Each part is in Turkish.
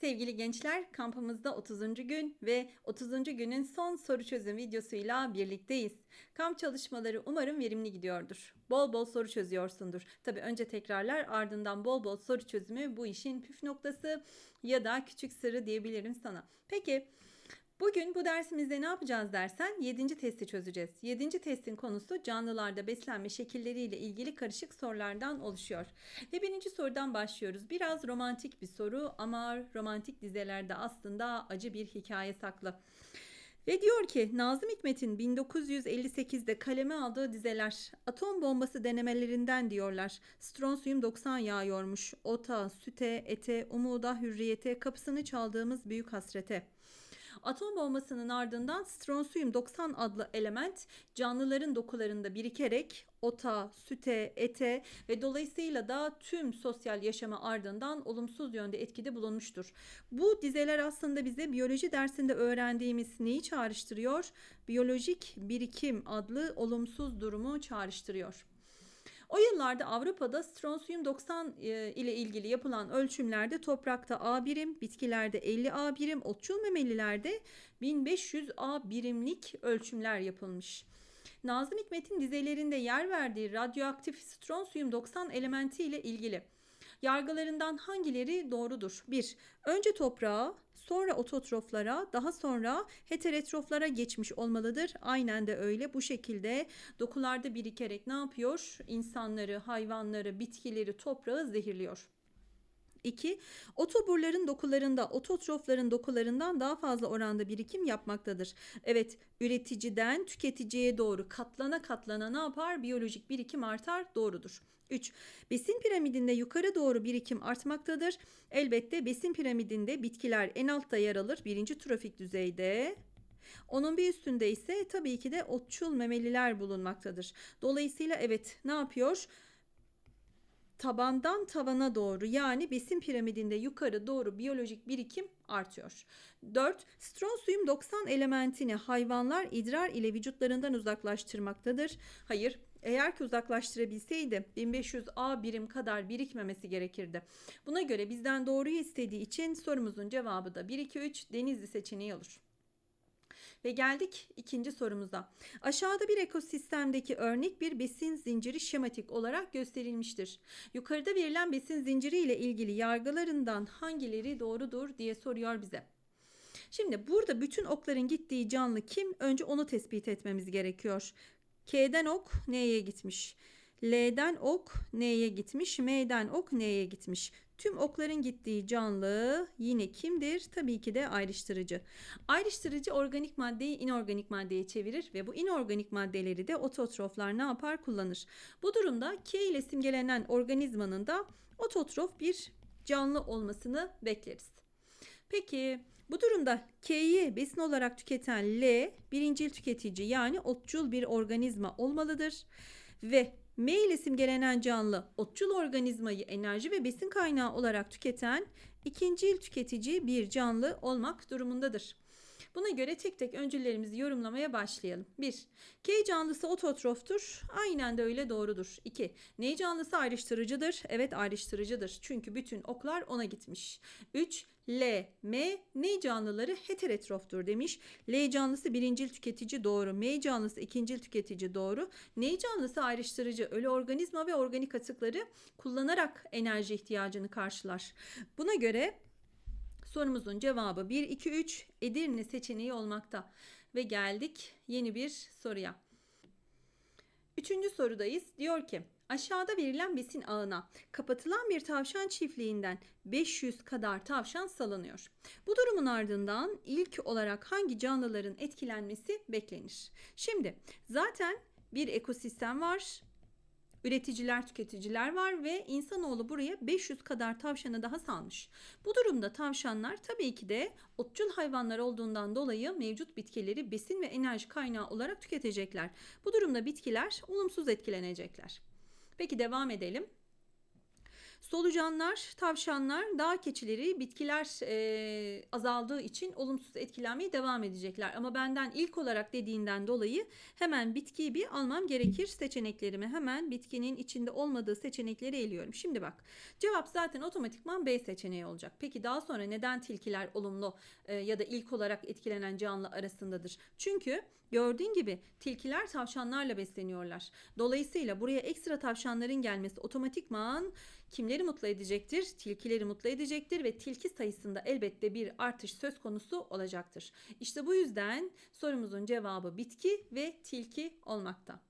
Sevgili gençler, kampımızda 30. gün ve 30. günün son soru çözüm videosuyla birlikteyiz. Kamp çalışmaları umarım verimli gidiyordur. Bol bol soru çözüyorsundur. Tabii önce tekrarlar ardından bol bol soru çözümü bu işin püf noktası ya da küçük sırrı diyebilirim sana. Peki Bugün bu dersimizde ne yapacağız dersen 7. testi çözeceğiz. 7. testin konusu canlılarda beslenme şekilleriyle ilgili karışık sorulardan oluşuyor. Ve birinci sorudan başlıyoruz. Biraz romantik bir soru ama romantik dizelerde aslında acı bir hikaye saklı. Ve diyor ki Nazım Hikmet'in 1958'de kaleme aldığı dizeler atom bombası denemelerinden diyorlar. Stronsiyum 90 yağıyormuş. Ota, süte, ete, umuda, hürriyete, kapısını çaldığımız büyük hasrete. Atom bombasının ardından stronsiyum 90 adlı element canlıların dokularında birikerek ota, süte, ete ve dolayısıyla da tüm sosyal yaşama ardından olumsuz yönde etkide bulunmuştur. Bu dizeler aslında bize biyoloji dersinde öğrendiğimiz neyi çağrıştırıyor? Biyolojik birikim adlı olumsuz durumu çağrıştırıyor. O yıllarda Avrupa'da stronsiyum 90 e, ile ilgili yapılan ölçümlerde toprakta A birim, bitkilerde 50 A birim, otçul memelilerde 1500 A birimlik ölçümler yapılmış. Nazım Hikmet'in dizelerinde yer verdiği radyoaktif stronsiyum 90 elementi ile ilgili yargılarından hangileri doğrudur? 1. Önce toprağa, sonra ototroflara, daha sonra heterotroflara geçmiş olmalıdır. Aynen de öyle. Bu şekilde dokularda birikerek ne yapıyor? İnsanları, hayvanları, bitkileri, toprağı zehirliyor. 2. Otoburların dokularında ototrofların dokularından daha fazla oranda birikim yapmaktadır. Evet, üreticiden tüketiciye doğru katlana katlana ne yapar? Biyolojik birikim artar. Doğrudur. 3. Besin piramidinde yukarı doğru birikim artmaktadır. Elbette besin piramidinde bitkiler en altta yer alır. Birinci trofik düzeyde. Onun bir üstünde ise tabii ki de otçul memeliler bulunmaktadır. Dolayısıyla evet ne yapıyor? tabandan tavana doğru yani besin piramidinde yukarı doğru biyolojik birikim artıyor. 4. Stronsiyum 90 elementini hayvanlar idrar ile vücutlarından uzaklaştırmaktadır. Hayır, eğer ki uzaklaştırabilseydi 1500 A birim kadar birikmemesi gerekirdi. Buna göre bizden doğruyu istediği için sorumuzun cevabı da 1 2 3 Denizli seçeneği olur. Ve geldik ikinci sorumuza. Aşağıda bir ekosistemdeki örnek bir besin zinciri şematik olarak gösterilmiştir. Yukarıda verilen besin zinciri ile ilgili yargılarından hangileri doğrudur diye soruyor bize. Şimdi burada bütün okların gittiği canlı kim? Önce onu tespit etmemiz gerekiyor. K'den ok N'ye gitmiş. L'den ok N'ye gitmiş. M'den ok N'ye gitmiş. Tüm okların gittiği canlı yine kimdir? Tabii ki de ayrıştırıcı. Ayrıştırıcı organik maddeyi inorganik maddeye çevirir ve bu inorganik maddeleri de ototroflar ne yapar? Kullanır. Bu durumda K ile simgelenen organizmanın da ototrof bir canlı olmasını bekleriz. Peki bu durumda K'yi besin olarak tüketen L birincil tüketici yani otçul bir organizma olmalıdır. Ve M ile simgelenen canlı otçul organizmayı enerji ve besin kaynağı olarak tüketen ikincil tüketici bir canlı olmak durumundadır. Buna göre tek tek öncüllerimizi yorumlamaya başlayalım. 1. K canlısı ototroftur. Aynen de öyle doğrudur. 2. N canlısı ayrıştırıcıdır. Evet ayrıştırıcıdır. Çünkü bütün oklar ona gitmiş. 3. L, M, N canlıları heterotroftur demiş. L canlısı birincil tüketici doğru. M canlısı ikincil tüketici doğru. N canlısı ayrıştırıcı ölü organizma ve organik atıkları kullanarak enerji ihtiyacını karşılar. Buna göre Sorumuzun cevabı 1, 2, 3 Edirne seçeneği olmakta. Ve geldik yeni bir soruya. Üçüncü sorudayız. Diyor ki aşağıda verilen besin ağına kapatılan bir tavşan çiftliğinden 500 kadar tavşan salınıyor. Bu durumun ardından ilk olarak hangi canlıların etkilenmesi beklenir? Şimdi zaten bir ekosistem var üreticiler, tüketiciler var ve insanoğlu buraya 500 kadar tavşanı daha salmış. Bu durumda tavşanlar tabii ki de otçul hayvanlar olduğundan dolayı mevcut bitkileri besin ve enerji kaynağı olarak tüketecekler. Bu durumda bitkiler olumsuz etkilenecekler. Peki devam edelim. Solucanlar, tavşanlar, dağ keçileri bitkiler e, azaldığı için olumsuz etkilenmeye devam edecekler. Ama benden ilk olarak dediğinden dolayı hemen bitkiyi bir almam gerekir seçeneklerimi. Hemen bitkinin içinde olmadığı seçenekleri eliyorum. Şimdi bak cevap zaten otomatikman B seçeneği olacak. Peki daha sonra neden tilkiler olumlu e, ya da ilk olarak etkilenen canlı arasındadır? Çünkü gördüğün gibi tilkiler tavşanlarla besleniyorlar. Dolayısıyla buraya ekstra tavşanların gelmesi otomatikman kimleri mutlu edecektir? Tilkileri mutlu edecektir ve tilki sayısında elbette bir artış söz konusu olacaktır. İşte bu yüzden sorumuzun cevabı bitki ve tilki olmakta.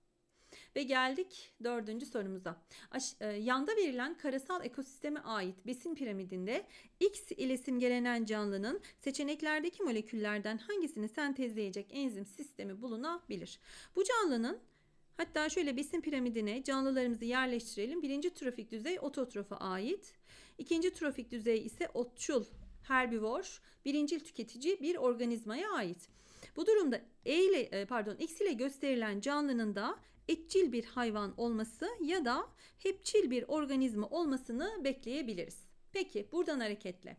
Ve geldik dördüncü sorumuza. Aş- e, yanda verilen karasal ekosisteme ait besin piramidinde X ile simgelenen canlının seçeneklerdeki moleküllerden hangisini sentezleyecek enzim sistemi bulunabilir? Bu canlının Hatta şöyle besin piramidine canlılarımızı yerleştirelim. Birinci trofik düzey ototrofa ait. İkinci trofik düzey ise otçul, herbivor, birincil tüketici bir organizmaya ait. Bu durumda E ile e, pardon X ile gösterilen canlının da etçil bir hayvan olması ya da hepçil bir organizma olmasını bekleyebiliriz. Peki buradan hareketle.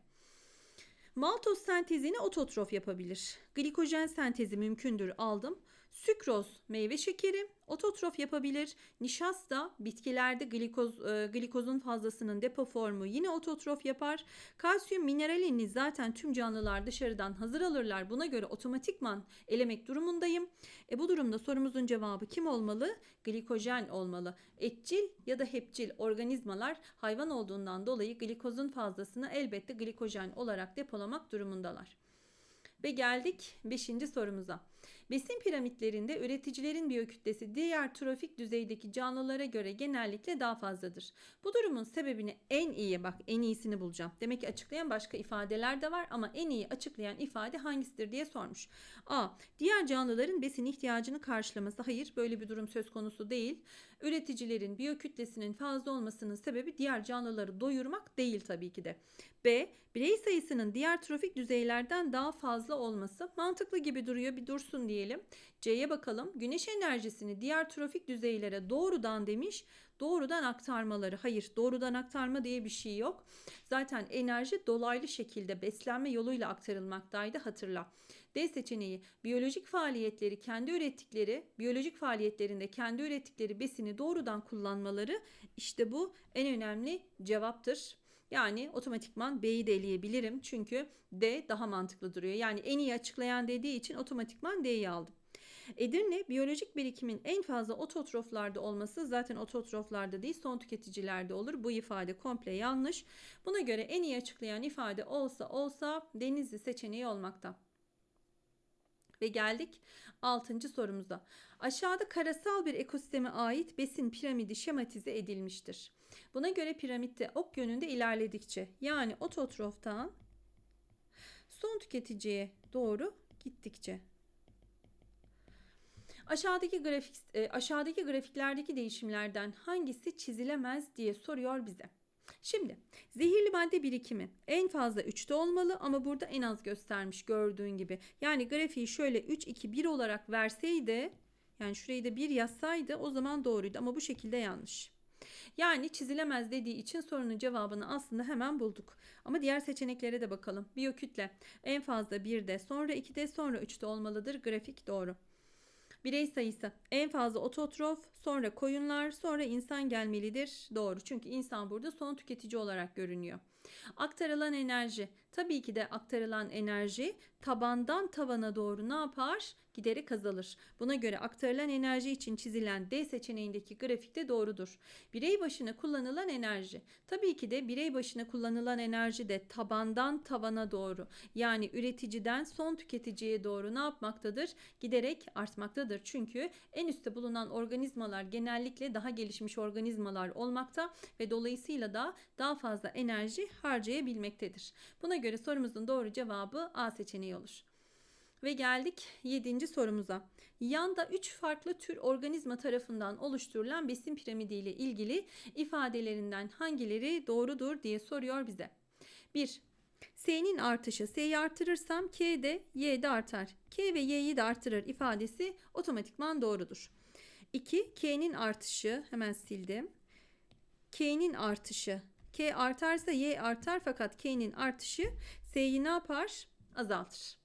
Maltoz sentezini ototrof yapabilir. Glikojen sentezi mümkündür aldım. Sükroz meyve şekeri ototrof yapabilir. Nişasta bitkilerde glikoz, e, glikozun fazlasının depo formu yine ototrof yapar. Kalsiyum mineralini zaten tüm canlılar dışarıdan hazır alırlar. Buna göre otomatikman elemek durumundayım. E bu durumda sorumuzun cevabı kim olmalı? Glikojen olmalı. Etçil ya da hepçil organizmalar hayvan olduğundan dolayı glikozun fazlasını elbette glikojen olarak depolamak durumundalar. Ve geldik 5. sorumuza. Besin piramitlerinde üreticilerin biyokütlesi diğer trofik düzeydeki canlılara göre genellikle daha fazladır. Bu durumun sebebini en iyi bak en iyisini bulacağım. Demek ki açıklayan başka ifadeler de var ama en iyi açıklayan ifade hangisidir diye sormuş. A. Diğer canlıların besin ihtiyacını karşılaması. Hayır böyle bir durum söz konusu değil. Üreticilerin biyokütlesinin fazla olmasının sebebi diğer canlıları doyurmak değil tabii ki de. B. Birey sayısının diğer trofik düzeylerden daha fazla olması mantıklı gibi duruyor. Bir dursun diyelim. C'ye bakalım. Güneş enerjisini diğer trofik düzeylere doğrudan demiş. Doğrudan aktarmaları. Hayır, doğrudan aktarma diye bir şey yok. Zaten enerji dolaylı şekilde beslenme yoluyla aktarılmaktaydı hatırla. D seçeneği biyolojik faaliyetleri kendi ürettikleri, biyolojik faaliyetlerinde kendi ürettikleri besini doğrudan kullanmaları işte bu en önemli cevaptır. Yani otomatikman B'yi de eleyebilirim. Çünkü D daha mantıklı duruyor. Yani en iyi açıklayan dediği için otomatikman D'yi aldım. Edirne biyolojik birikimin en fazla ototroflarda olması zaten ototroflarda değil son tüketicilerde olur. Bu ifade komple yanlış. Buna göre en iyi açıklayan ifade olsa olsa Denizli seçeneği olmakta. Ve geldik 6. sorumuza. Aşağıda karasal bir ekosisteme ait besin piramidi şematize edilmiştir. Buna göre piramitte ok yönünde ilerledikçe yani ototroftan son tüketiciye doğru gittikçe Aşağıdaki grafik e, aşağıdaki grafiklerdeki değişimlerden hangisi çizilemez diye soruyor bize. Şimdi zehirli madde birikimi en fazla 3'te olmalı ama burada en az göstermiş gördüğün gibi. Yani grafiği şöyle 3 2 1 olarak verseydi yani şurayı da 1 yazsaydı o zaman doğruydu ama bu şekilde yanlış. Yani çizilemez dediği için sorunun cevabını aslında hemen bulduk. Ama diğer seçeneklere de bakalım. Biyokütle en fazla 1'de sonra 2'de sonra 3'te olmalıdır. Grafik doğru. Birey sayısı en fazla ototrof, sonra koyunlar, sonra insan gelmelidir. Doğru. Çünkü insan burada son tüketici olarak görünüyor. Aktarılan enerji. Tabii ki de aktarılan enerji tabandan tavana doğru ne yapar? Giderek azalır. Buna göre aktarılan enerji için çizilen D seçeneğindeki grafikte doğrudur. Birey başına kullanılan enerji. Tabii ki de birey başına kullanılan enerji de tabandan tavana doğru yani üreticiden son tüketiciye doğru ne yapmaktadır? Giderek artmaktadır. Çünkü en üstte bulunan organizmalar genellikle daha gelişmiş organizmalar olmakta ve dolayısıyla da daha fazla enerji harcayabilmektedir. Buna göre sorumuzun doğru cevabı A seçeneği olur. Ve geldik 7. sorumuza. Yanda 3 farklı tür organizma tarafından oluşturulan besin piramidi ile ilgili ifadelerinden hangileri doğrudur diye soruyor bize. 1. S'nin artışı S'yi artırırsam K de Y de artar. K ve Y'yi de artırır ifadesi otomatikman doğrudur. 2. K'nin artışı hemen sildim. K'nin artışı K artarsa Y artar fakat K'nin artışı S'yi ne yapar? Azaltır.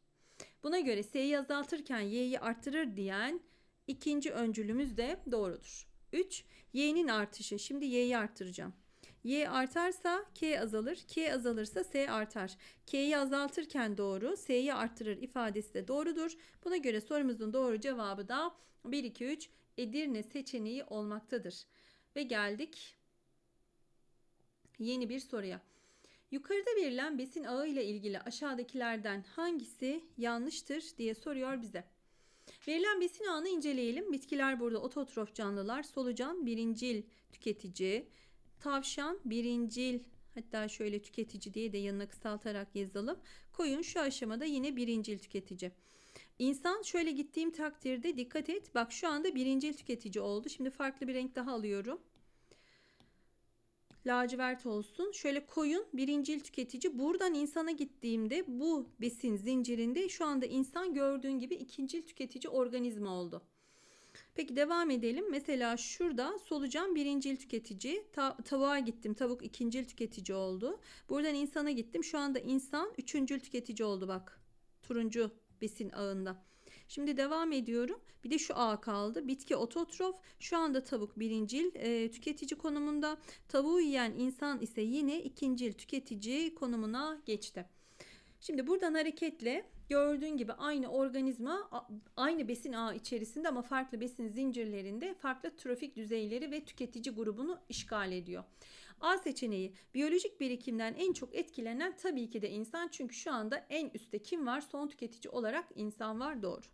Buna göre S'yi azaltırken Y'yi arttırır diyen ikinci öncülümüz de doğrudur. 3. Y'nin artışı. Şimdi Y'yi arttıracağım. Y artarsa K azalır. K azalırsa S artar. K'yi azaltırken doğru, S'yi arttırır ifadesi de doğrudur. Buna göre sorumuzun doğru cevabı da 1, 2, 3 Edirne seçeneği olmaktadır. Ve geldik yeni bir soruya. Yukarıda verilen besin ağı ile ilgili aşağıdakilerden hangisi yanlıştır diye soruyor bize. Verilen besin ağını inceleyelim. Bitkiler burada ototrof canlılar, solucan birincil tüketici, tavşan birincil hatta şöyle tüketici diye de yanına kısaltarak yazalım. Koyun şu aşamada yine birincil tüketici. İnsan şöyle gittiğim takdirde dikkat et. Bak şu anda birincil tüketici oldu. Şimdi farklı bir renk daha alıyorum. Lacivert olsun. Şöyle koyun birincil tüketici. Buradan insana gittiğimde bu besin zincirinde şu anda insan gördüğün gibi ikincil tüketici organizma oldu. Peki devam edelim. Mesela şurada solucan birincil tüketici. Ta- tavuğa gittim. Tavuk ikincil tüketici oldu. Buradan insana gittim. Şu anda insan üçüncül tüketici oldu bak. Turuncu besin ağında. Şimdi devam ediyorum. Bir de şu ağ kaldı. Bitki ototrof. Şu anda tavuk birincil e, tüketici konumunda. Tavuğu yiyen insan ise yine ikincil tüketici konumuna geçti. Şimdi buradan hareketle gördüğün gibi aynı organizma a- aynı besin ağı içerisinde ama farklı besin zincirlerinde farklı trofik düzeyleri ve tüketici grubunu işgal ediyor. A seçeneği biyolojik birikimden en çok etkilenen tabii ki de insan çünkü şu anda en üstte kim var? Son tüketici olarak insan var doğru.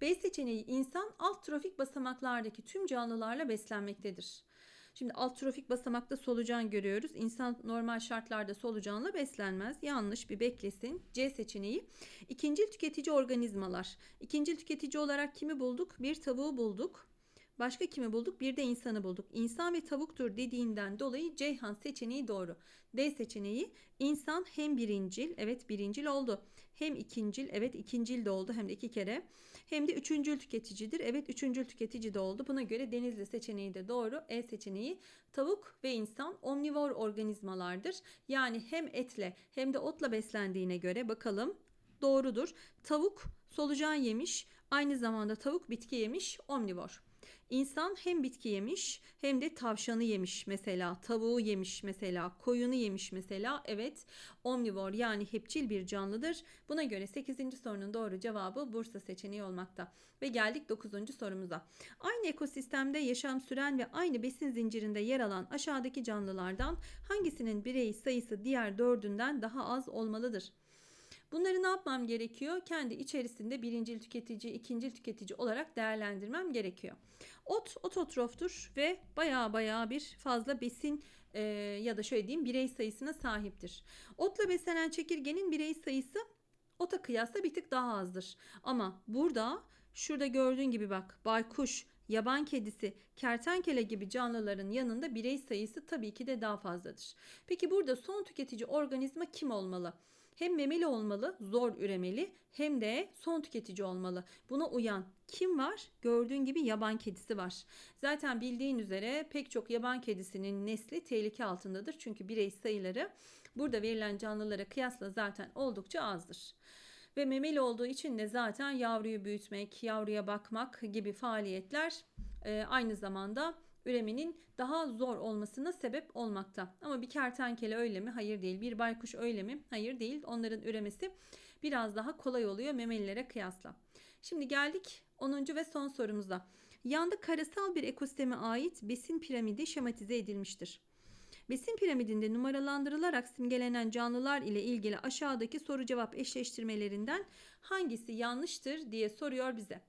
B seçeneği insan alt trofik basamaklardaki tüm canlılarla beslenmektedir. Şimdi alt trofik basamakta solucan görüyoruz. İnsan normal şartlarda solucanla beslenmez. Yanlış bir beklesin. C seçeneği. İkincil tüketici organizmalar. İkincil tüketici olarak kimi bulduk? Bir tavuğu bulduk. Başka kimi bulduk? Bir de insanı bulduk. İnsan ve tavuktur dediğinden dolayı Ceyhan seçeneği doğru. D seçeneği insan hem birincil, evet birincil oldu. Hem ikincil, evet ikincil de oldu hem de iki kere. Hem de üçüncül tüketicidir. Evet üçüncül tüketici de oldu. Buna göre Denizli seçeneği de doğru. E seçeneği tavuk ve insan omnivor organizmalardır. Yani hem etle hem de otla beslendiğine göre bakalım doğrudur. Tavuk solucan yemiş, aynı zamanda tavuk bitki yemiş, omnivor. İnsan hem bitki yemiş hem de tavşanı yemiş mesela, tavuğu yemiş mesela, koyunu yemiş mesela. Evet, omnivor yani hepçil bir canlıdır. Buna göre 8. sorunun doğru cevabı Bursa seçeneği olmakta. Ve geldik 9. sorumuza. Aynı ekosistemde yaşam süren ve aynı besin zincirinde yer alan aşağıdaki canlılardan hangisinin birey sayısı diğer dördünden daha az olmalıdır? Bunları ne yapmam gerekiyor? Kendi içerisinde birincil tüketici, ikincil tüketici olarak değerlendirmem gerekiyor. Ot ototroftur ve baya baya bir fazla besin e, ya da şöyle diyeyim birey sayısına sahiptir. Otla beslenen çekirgenin birey sayısı ota kıyasla bir tık daha azdır. Ama burada şurada gördüğün gibi bak baykuş, yaban kedisi, kertenkele gibi canlıların yanında birey sayısı tabii ki de daha fazladır. Peki burada son tüketici organizma kim olmalı? Hem memeli olmalı, zor üremeli hem de son tüketici olmalı. Buna uyan kim var? Gördüğün gibi yaban kedisi var. Zaten bildiğin üzere pek çok yaban kedisinin nesli tehlike altındadır. Çünkü birey sayıları burada verilen canlılara kıyasla zaten oldukça azdır. Ve memeli olduğu için de zaten yavruyu büyütmek, yavruya bakmak gibi faaliyetler e, aynı zamanda üremenin daha zor olmasına sebep olmakta. Ama bir kertenkele öyle mi? Hayır değil. Bir baykuş öyle mi? Hayır değil. Onların üremesi biraz daha kolay oluyor memelilere kıyasla. Şimdi geldik 10. ve son sorumuza. Yanda karasal bir ekosisteme ait besin piramidi şematize edilmiştir. Besin piramidinde numaralandırılarak simgelenen canlılar ile ilgili aşağıdaki soru cevap eşleştirmelerinden hangisi yanlıştır diye soruyor bize.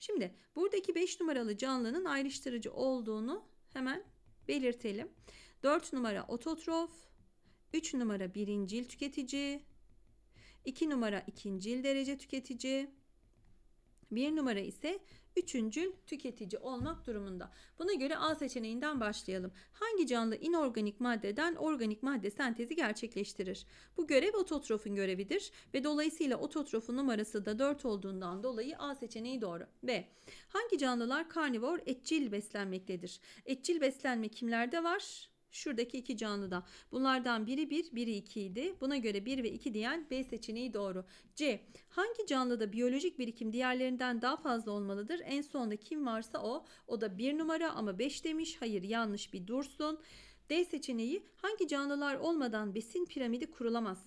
Şimdi buradaki 5 numaralı canlının ayrıştırıcı olduğunu hemen belirtelim. 4 numara ototrof, 3 numara birincil tüketici, 2 numara ikincil derece tüketici, 1 numara ise üçüncül tüketici olmak durumunda. Buna göre A seçeneğinden başlayalım. Hangi canlı inorganik maddeden organik madde sentezi gerçekleştirir? Bu görev ototrofun görevidir ve dolayısıyla ototrofun numarası da 4 olduğundan dolayı A seçeneği doğru. B. Hangi canlılar karnivor etçil beslenmektedir? Etçil beslenme kimlerde var? Şuradaki iki canlıda. Bunlardan biri 1, biri 2 idi. Buna göre 1 ve 2 diyen B seçeneği doğru. C. Hangi canlıda biyolojik birikim diğerlerinden daha fazla olmalıdır? En sonda kim varsa o. O da 1 numara ama 5 demiş. Hayır yanlış bir dursun. D seçeneği hangi canlılar olmadan besin piramidi kurulamaz?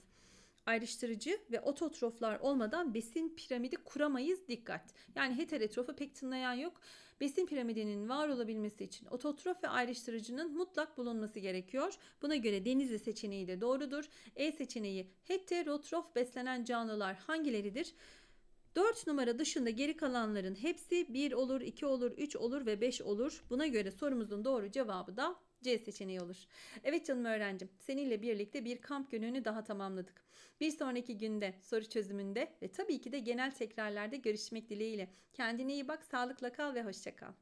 Ayrıştırıcı ve ototroflar olmadan besin piramidi kuramayız dikkat. Yani heterotrofu pek tınlayan yok. Besin piramidinin var olabilmesi için ototrof ve ayrıştırıcının mutlak bulunması gerekiyor. Buna göre denizli seçeneği de doğrudur. E seçeneği heterotrof beslenen canlılar hangileridir? 4 numara dışında geri kalanların hepsi 1 olur, 2 olur, 3 olur ve 5 olur. Buna göre sorumuzun doğru cevabı da C seçeneği olur. Evet canım öğrencim, seninle birlikte bir kamp gününü daha tamamladık. Bir sonraki günde soru çözümünde ve tabii ki de genel tekrarlarda görüşmek dileğiyle. Kendine iyi bak, sağlıkla kal ve hoşça kal.